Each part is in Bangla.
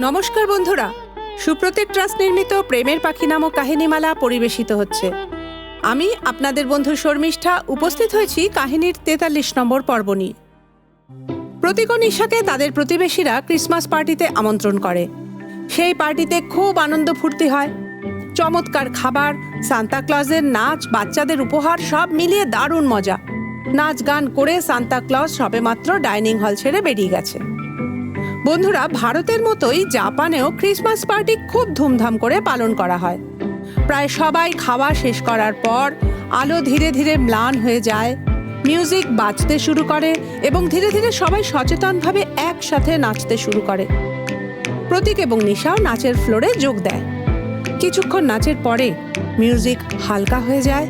নমস্কার বন্ধুরা। সুপ্রতীক ট্রাস্ট নির্মিত প্রেমের পাখি নামক কাহিনীমালা পরিবেশিত হচ্ছে। আমি আপনাদের বন্ধু শর্মিষ্ঠা উপস্থিত হয়েছি কাহিনীর তেতাল্লিশ নম্বর পর্ব নিয়ে। প্রতীক নিশাকে তাদের প্রতিবেশীরা ক্রিসমাস পার্টিতে আমন্ত্রণ করে। সেই পার্টিতে খুব আনন্দ ফুর্তি হয়। চমৎকার খাবার, সান্তা ক্লজের নাচ, বাচ্চাদের উপহার সব মিলিয়ে দারুণ মজা। নাচ গান করে সান্তা ক্লজ সবেমাত্র ডাইনিং হল ছেড়ে বেরিয়ে গেছে। বন্ধুরা, ভারতের মতোই জাপানেও ক্রিসমাস পার্টি খুব ধুমধাম করে পালন করা হয়। প্রায় সবাই খাওয়া শেষ করার পর আলো ধীরে ধীরে ম্লান হয়ে যায় মিউজিক বাজতে শুরু করে এবং ধীরে ধীরে সবাই সচেতনভাবে একসাথে নাচতে শুরু করে। প্রতীক এবং নিশাও নাচের ফ্লোরে যোগ দেয়। কিছুক্ষণ নাচের পরে মিউজিক হালকা হয়ে যায়,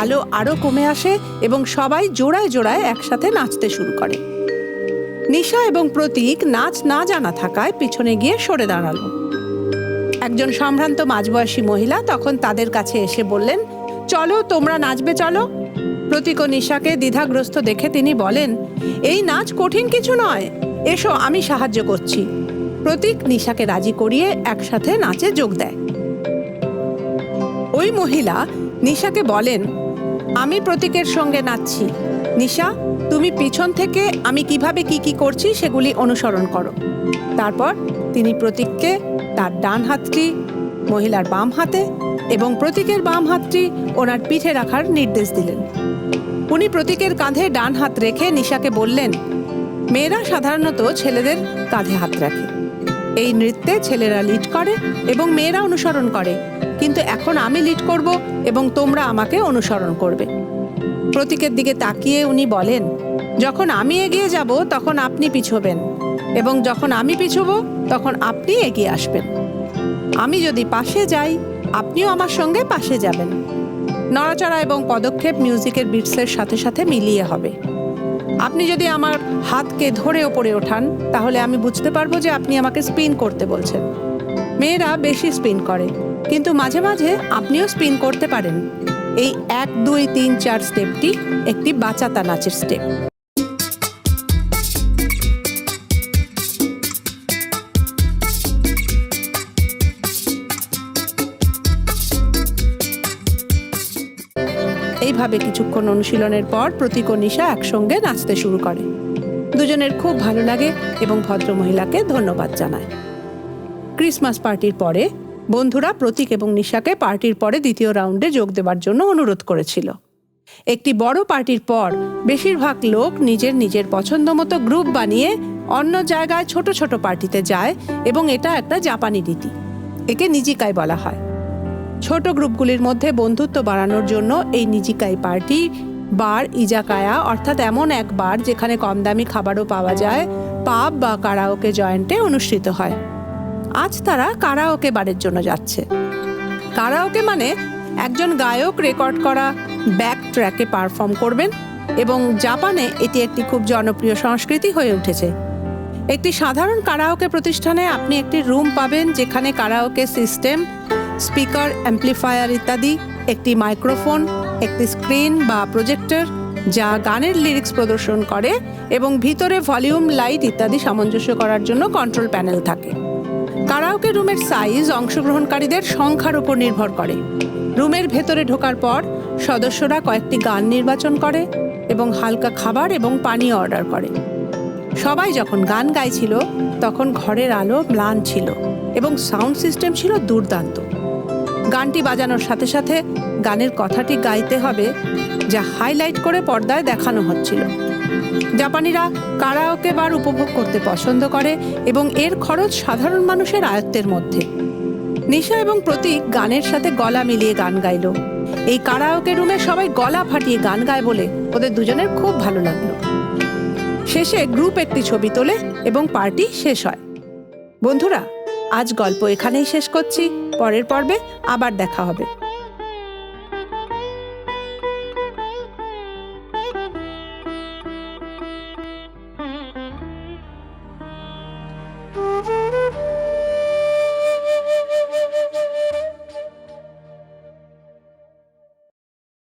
আলো আরও কমে আসে এবং সবাই জোড়ায় জোড়ায় একসাথে নাচতে শুরু করে। নিশা এবং প্রতীক নাচ না জানা থাকায় পিছনে গিয়ে সরে দাঁড়াল। একজন সম্ভ্রান্ত মাঝবয়সী মহিলা তখন তাদের কাছে এসে বললেন, চলো, তোমরা নাচবে, চলো। প্রতীক ও নিশাকে দ্বিধাগ্রস্ত দেখে তিনি বলেন, এই নাচ কঠিন কিছু নয়, এসো, আমি সাহায্য করছি। প্রতীক নিশাকে রাজি করিয়ে একসাথে নাচে যোগ দেয়। ওই মহিলা নিশাকে বলেন, আমি প্রতীকের সঙ্গে নাচছি। নিশা তুমি পিছন থেকে আমি কীভাবে কি কি করছি সেগুলি অনুসরণ করো। তারপর তিনি প্রতীককে তার ডান হাতটি মহিলার বাম হাতে এবং প্রতীকের বাম হাতটি ওনার পিঠে রাখার নির্দেশ দিলেন। উনি প্রতীকের কাঁধে ডান হাত রেখে নিশাকে বললেন, মেয়েরা সাধারণত ছেলেদের কাঁধে হাত রাখে। এই নৃত্যে ছেলেরা লিড করে এবং মেয়েরা অনুসরণ করে। কিন্তু এখন আমি লিড করব এবং তোমরা আমাকে অনুসরণ করবে। প্রতীকের দিকে তাকিয়ে উনি বলেন যখন আমি এগিয়ে যাব, তখন আপনি পিছবেন। এবং যখন আমি পিছব, তখন আপনি এগিয়ে আসবেন। আমি যদি পাশে যাই, আপনিও আমার সঙ্গে পাশে যাবেন। নড়াচড়া এবং পদক্ষেপ মিউজিকের বিটসের সাথে সাথে মিলিয়ে হবে। আপনি যদি আমার হাতকে ধরে ওপরে ওঠান, তাহলে আমি বুঝতে পারব যে আপনি আমাকে স্পিন করতে বলছেন। মেয়েরা বেশি স্পিন করে, কিন্তু মাঝে মাঝে আপনিও স্পিন করতে পারেন। এই এক, দুই, তিন, চার স্টেপটি একটি বাঁচাতা নাচের স্টেপ। এইভাবে কিছুক্ষণ অনুশীলনের পর প্রতীক ও নিশা একসঙ্গে নাচতে শুরু করে। দুজনের খুব ভালো লাগে এবং ভদ্রমহিলাকে ধন্যবাদ জানায়। ক্রিসমাস পার্টির পরে বন্ধুরা প্রতীক এবং নিশাকে পার্টির পরে দ্বিতীয় রাউন্ডে যোগ দেওয়ার জন্য অনুরোধ করেছিল। একটি বড় পার্টির পর বেশিরভাগ লোক নিজের নিজের পছন্দ মতো গ্রুপ বানিয়ে অন্য জায়গায় ছোট ছোট পার্টিতে যায় এবং এটা একটা জাপানি রীতি। একে নিজিকায় বলা হয়। ছোট গ্রুপগুলির মধ্যে বন্ধুত্ব বাড়ানোর জন্য এই নিজিকাই পার্টি, বার ইজাকায়া, অর্থাৎ এমন এক বার যেখানে কম দামি খাবারও পাওয়া যায়, পাব বা কারাওকে জয়েন্টে অনুষ্ঠিত হয়। আজ তারা কারাওকে বারের জন্য যাচ্ছে। কারাওকে মানে একজন গায়ক রেকর্ড করা, ব্যাক ট্র্যাকে পারফর্ম করবেন এবং জাপানে এটি একটি খুব জনপ্রিয় সংস্কৃতি হয়ে উঠেছে। একটি সাধারণ কারাওকে প্রতিষ্ঠানে আপনি একটি রুম পাবেন যেখানে কারাওকে সিস্টেম স্পিকার, অ্যাম্প্লিফায়ার ইত্যাদি, একটি মাইক্রোফোন, একটি স্ক্রিন বা প্রজেক্টর যা গানের লিরিক্স প্রদর্শন করে এবং ভিতরে ভলিউম, লাইট ইত্যাদি সামঞ্জস্য করার জন্য কন্ট্রোল প্যানেল থাকে। কারাওকে রুমের সাইজ অংশগ্রহণকারীদের সংখ্যার উপর নির্ভর করে। রুমের ভেতরে ঢোকার পর সদস্যরা কয়েকটি গান নির্বাচন করে এবং হালকা খাবার এবং পানীয় অর্ডার করে। সবাই যখন গান গাইছিল, তখন ঘরের আলো ম্লান ছিল এবং সাউন্ড সিস্টেম ছিল দুর্দান্ত। গানটি বাজানোর সাথে সাথে গানের কথাটি গাইতে হবে যা হাইলাইট করে পর্দায় দেখানো হচ্ছিল। জাপানিরা কারাওকে বার উপভোগ করতে পছন্দ করে এবং এর খরচ সাধারণ মানুষের আয়ত্তের মধ্যে। নিশা এবং প্রতীক গানের সাথে গলা মিলিয়ে গান গাইল। এই কারাওকে রুমে সবাই গলা ফাটিয়ে গান গায় বলে ওদের দুজনের খুব ভালো লাগল। শেষে গ্রুপ একটি ছবি তোলে এবং পার্টি শেষ হয়। বন্ধুরা, আজ গল্প এখানেই শেষ করছি। পরের পর্বে আবার দেখা হবে।